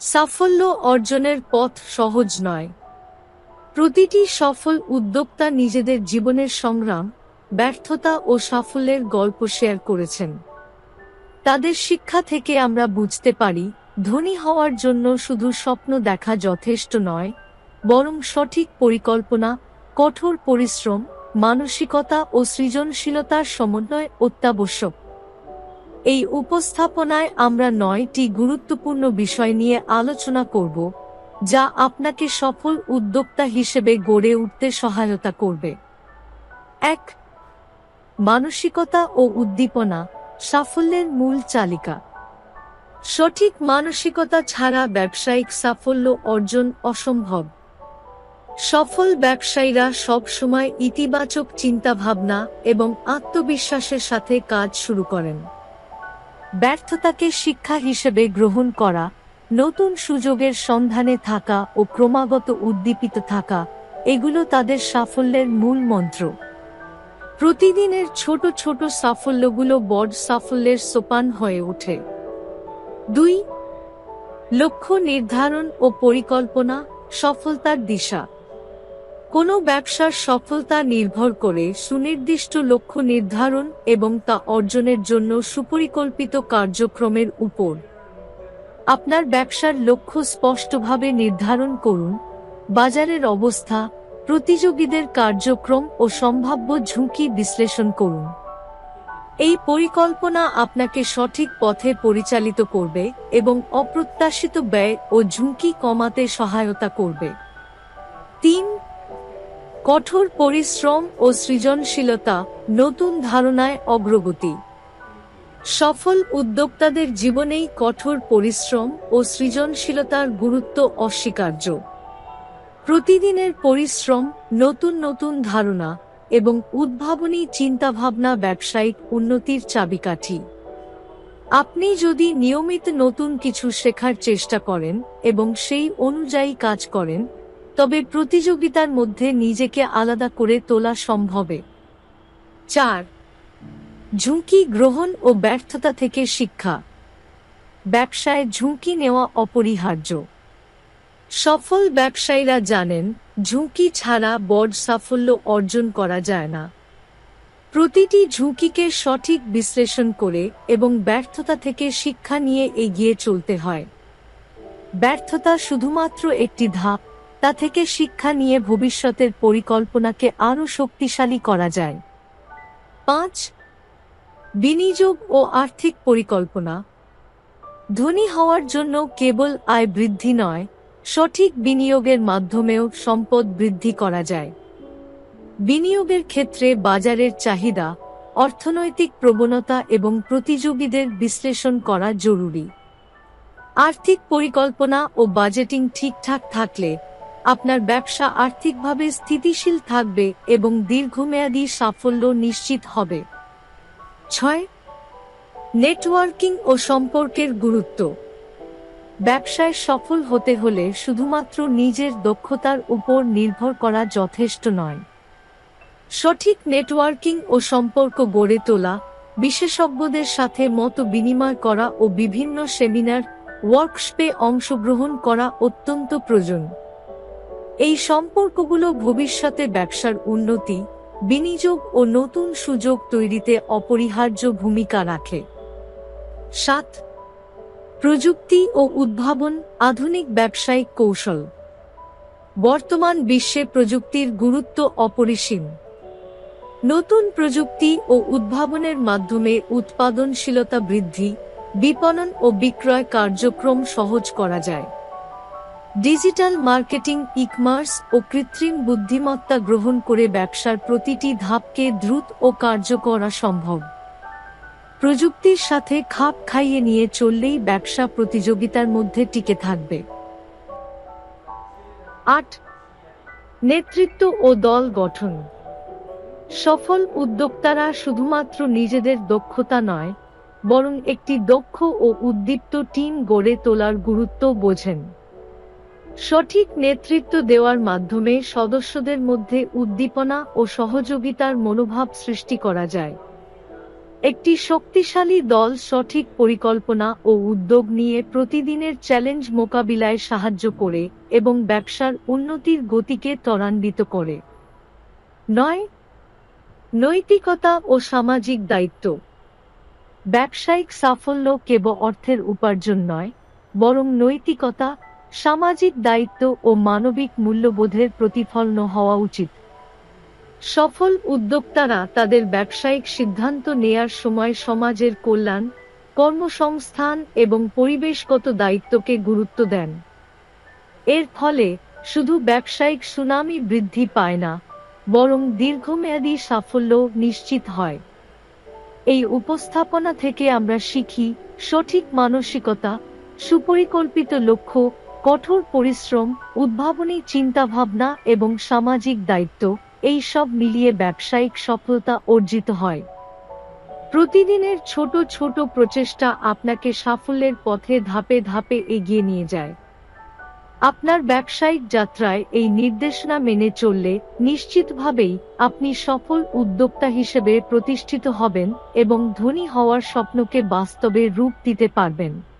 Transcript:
সাফল্য অর্জনের পথ সহজ নয়। প্রতিটি সফল উদ্যোক্তা নিজেদের জীবনের সংগ্রাম, ব্যর্থতা ও সাফল্যের গল্প শেয়ার করেছেন। তাদের শিক্ষা থেকে আমরা বুঝতে পারি, ধনী হওয়ার জন্য শুধু স্বপ্ন দেখা যথেষ্ট নয়, বরং সঠিক পরিকল্পনা, কঠোর পরিশ্রম, মানসিকতা ও সৃজনশীলতার সমন্বয় অত্যাবশ্যক। এই উপস্থাপনায় আমরা নয়টি গুরুত্বপূর্ণ বিষয় নিয়ে আলোচনা করব, যা আপনাকে সফল উদ্যোক্তা হিসেবে গড়ে উঠতে সহায়তা করবে। এক, মানসিকতা ও উদ্দীপনা, সাফল্যের মূল চালিকা। সঠিক মানসিকতা ছাড়া ব্যবসায়িক সাফল্য অর্জন অসম্ভব। সফল ব্যবসায়ীরা সবসময় ইতিবাচক চিন্তাভাবনা এবং আত্মবিশ্বাসের সাথে কাজ শুরু করেন। ব্যর্থতাকে শিক্ষা হিসেবে গ্রহণ করা, নতুন সুযোগের সন্ধানে থাকা ও ক্রমাগত উদ্দীপিত থাকা, এগুলো তাদের সাফল্যের মূল মন্ত্র। প্রতিদিনের ছোট ছোট সাফল্যগুলো বড় সাফল্যের সোপান হয়ে ওঠে। দুই, লক্ষ্য নির্ধারণ ও পরিকল্পনা সফলতার দিশা। কোনো ব্যবসার সফলতা নির্ভর করে সুনির্দিষ্ট লক্ষ্য নির্ধারণ এবং তা অর্জনের জন্য সুপরিকল্পিত কার্যক্রমের উপর। আপনার ব্যবসার লক্ষ্য স্পষ্টভাবে নির্ধারণ করুন। বাজারের অবস্থা, প্রতিযোগীদের কার্যক্রম ও সম্ভাব্য ঝুঁকি বিশ্লেষণ করুন। এই পরিকল্পনা আপনাকে সঠিক পথে পরিচালিত করবে এবং অপ্রত্যাশিত ব্যয় ও ঝুঁকি কমাতে সহায়তা করবে। তিন কঠোর পরিশ্রম ও সৃজনশীলতা নতুন ধারণায় অগ্রগতি। সফল উদ্যোক্তাদের জীবনেই কঠোর পরিশ্রম ও সৃজনশীলতার গুরুত্ব অস্বীকার্য। প্রতিদিনের পরিশ্রম, নতুন নতুন ধারণা এবং উদ্ভাবনী চিন্তাভাবনা ব্যবসায়িক উন্নতির চাবিকাঠি। আপনি যদি নিয়মিত নতুন কিছু শেখার চেষ্টা করেন এবং সেই অনুযায়ী কাজ করেন তবে প্রতিযোগিতার মধ্যে নিজেকে আলাদা করে তোলা সম্ভবে। চার, ঝুঁকি গ্রহণ ও ব্যর্থতা থেকে শিক্ষা। ব্যবসায় ঝুঁকি নেওয়া অপরিহার্য। সফল ব্যবসায়ীরা জানেন, ঝুঁকি ছাড়া বড় সাফল্য অর্জন করা যায় না। প্রতিটি ঝুঁকিকে সঠিক বিশ্লেষণ করে এবং ব্যর্থতা থেকে শিক্ষা নিয়ে এগিয়ে চলতে হয়। ব্যর্থতা শুধুমাত্র একটি ধাপ তা থেকে শিক্ষা নিয়ে ভবিষ্যতের পরিকল্পনাকে আরও শক্তিশালী করা যায়। পাঁচ, বিনিয়োগ ও আর্থিক পরিকল্পনা। ধনী হওয়ার জন্য কেবল আয় বৃদ্ধি নয়, সঠিক বিনিয়োগের মাধ্যমেও সম্পদ বৃদ্ধি করা যায়। বিনিয়োগের ক্ষেত্রে বাজারের চাহিদা, অর্থনৈতিক প্রবণতা এবং প্রতিযোগীদের বিশ্লেষণ করা জরুরি। আর্থিক পরিকল্পনা ও বাজেটিং ঠিকঠাক থাকলে আপনার ব্যবসা আর্থিকভাবে স্থিতিশীল থাকবে এবং দীর্ঘমেয়াদী সাফল্য নিশ্চিত হবে। ছয়, নেটওয়ার্কিং ও সম্পর্কের গুরুত্ব। ব্যবসায় সফল হতে হলে শুধুমাত্র নিজের দক্ষতার উপর নির্ভর করা যথেষ্ট নয়। সঠিক নেটওয়ার্কিং ও সম্পর্ক গড়ে তোলা, বিশেষজ্ঞদের সাথে মত বিনিময় করা ও বিভিন্ন সেমিনার, ওয়ার্কশপে অংশগ্রহণ করা অত্যন্ত প্রয়োজন। এই সম্পর্কগুলো ভবিষ্যতে ব্যবসার উন্নতি, বিনিয়োগ ও নতুন সুযোগ তৈরিতে অপরিহার্য ভূমিকা রাখে। সাত, প্রযুক্তি ও উদ্ভাবন, আধুনিক ব্যবসায়িক কৌশল। বর্তমান বিশ্বে প্রযুক্তির গুরুত্ব অপরিসীম। নতুন প্রযুক্তি ও উদ্ভাবনের মাধ্যমে উৎপাদনশীলতা বৃদ্ধি, বিপণন ও বিক্রয় কার্যক্রম সহজ করা যায়। ডিজিটাল মার্কেটিং, ইকমার্স ও কৃত্রিম বুদ্ধিমত্তা গ্রহণ করে ব্যবসার প্রতিটি ধাপকে দ্রুত ও কার্য করা সম্ভব। প্রযুক্তির সাথে খাপ খাইয়ে নিয়ে চললেই ব্যবসা প্রতিযোগিতার মধ্যে টিকে থাকবে। আট, নেতৃত্ব ও দল গঠন। সফল উদ্যোক্তারা শুধুমাত্র নিজেদের দক্ষতা নয়, বরং একটি দক্ষ ও উদ্দীপ্ত টিম গড়ে তোলার গুরুত্ব বোঝেন। সঠিক নেতৃত্ব দেওয়ার মাধ্যমে সদস্যদের মধ্যে উদ্দীপনা ও সহযোগিতার মনোভাব সৃষ্টি করা যায়। একটি শক্তিশালী দল সঠিক পরিকল্পনা ও উদ্যোগ নিয়ে প্রতিদিনের চ্যালেঞ্জ মোকাবিলায় সাহায্য করে এবং ব্যবসার উন্নতির গতিকে ত্বরান্বিত করে। নয়, নৈতিকতা ও সামাজিক দায়িত্ব। ব্যবসায়িক সাফল্য কেবল অর্থের উপার্জন নয়, বরং নৈতিকতা সামাজিক দায়িত্ব ও মানবিক মূল্যবোধের প্রতিফলন হওয়া উচিত। সফল উদ্যোক্তারা তাদের ব্যবসায়িক সিদ্ধান্ত নেয়ার সময় সমাজের কল্যাণ, কর্মসংস্থান এবং পরিবেশগত দায়িত্বকে গুরুত্ব দেন। এর ফলে শুধু ব্যবসায়িক সুনামি বৃদ্ধি পায় না, বরং দীর্ঘমেয়াদী সাফল্য নিশ্চিত হয়। এই উপস্থাপনা থেকে আমরা শিখি সঠিক মানসিকতা, সুপরিকল্পিত লক্ষ্য কঠোর পরিশ্রম, উদ্ভাবনী চিন্তাভাবনা এবং সামাজিক দায়িত্ব, এই সব মিলিয়ে ব্যবসায়িক সফলতা অর্জিত হয়। প্রতিদিনের ছোট ছোট প্রচেষ্টা আপনাকে সাফল্যের পথে ধাপে ধাপে এগিয়ে নিয়ে যায়। আপনার ব্যবসায়িক যাত্রায় এই নির্দেশনা মেনে চললে নিশ্চিতভাবেই আপনি সফল উদ্যোক্তা হিসেবে প্রতিষ্ঠিত হবেন এবং ধনী হওয়ার স্বপ্নকে বাস্তবে রূপ দিতে পারবেন।